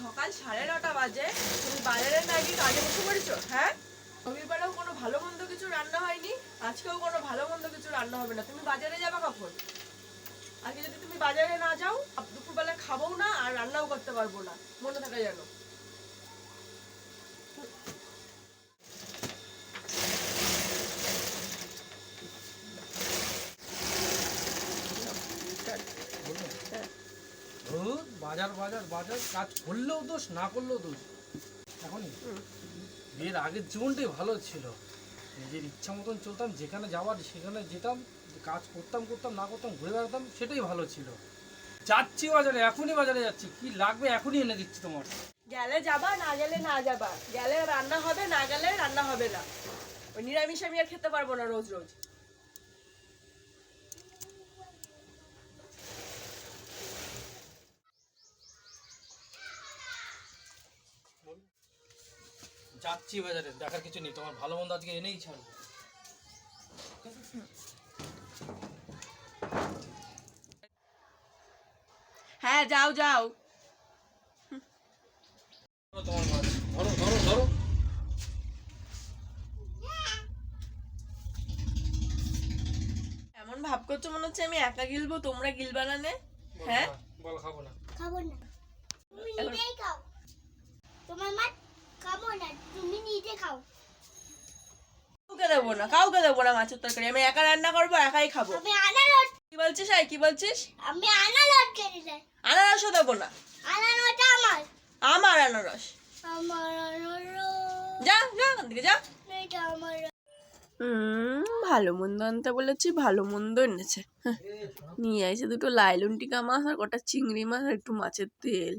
সকাল সাড়ে নটা বাজে। তুমি বাজারে না গিয়ে কাজে বসে পড়েছো? হ্যাঁ? রবিবারেও কোনো ভালো মন্দ কিছু রান্না হয়নি? আজকেও কোনো ভালো মন্দ কিছু রান্না হবে না। তুমি বাজারে যাবে কখন? আজকে যদি তুমি বাজারে না যাও দুপুরবেলা খাব না আর রান্নাও করতে পারব না। মনে থাকে যেন ধুর, বাজার বাজার বাজার, কাজ করলেও দোষ, না করলেও দোষ। এখন বিয়ের আগের জীবনটাই ভালো ছিল। নিজের ইচ্ছা মতন চলতাম, যেখানে যাওয়ার, সেখানে যেতাম, কাজ করতাম করতাম, না করতাম, ঘুরে বেড়াতাম, সেটাই ভালো ছিল। যাচ্ছি বাজারে, এখনই বাজারে যাচ্ছি। কি লাগবে এখনই এনে দিচ্ছি তোমার। গেলে যাবা, না গেলে না যাবা। গেলে রান্না হবে, না গেলে রান্না হবে না। ওই নিরামিষ আমি আর খেতে পারব না রোজ রোজ। যাচ্ছি বাজারে দেখার কিছু নেই। তোমার ভালো মন্দ আজকে এনেই ছাড়বো। হ্যাঁ যাও যাও। তোমার মাছ। ধরো ধরো ধরো। এমন ভাব করছ মনে হচ্ছে আমি একা গিলবো তোমরা গিলবা না নে? হ্যাঁ? বলো খাব না। খাব না। তোমার মা খাও। কাউকে দেবো না কাউকে দেবো না মাছের তরকারি। আমি একা রান্না করব একাই খাব। আমি আনারস কি বলছিস এই কি বলছিস? আমি আনারস কেটে দেয় আনারসও দেবো না। আনারসটা আমার। আমার আনারস। আমার আনারস। যা যা ওখান থেকে যা। এটা আমার। হুম ভালো মন্দ আনতে বলেছি ভালো মন্দ এনেছে। হ্যাঁ, নিয়ে আসে দুটো লাইলুন টিকা মাছ আর কটা চিংড়ি মাছ আর একটু মাছের তেল।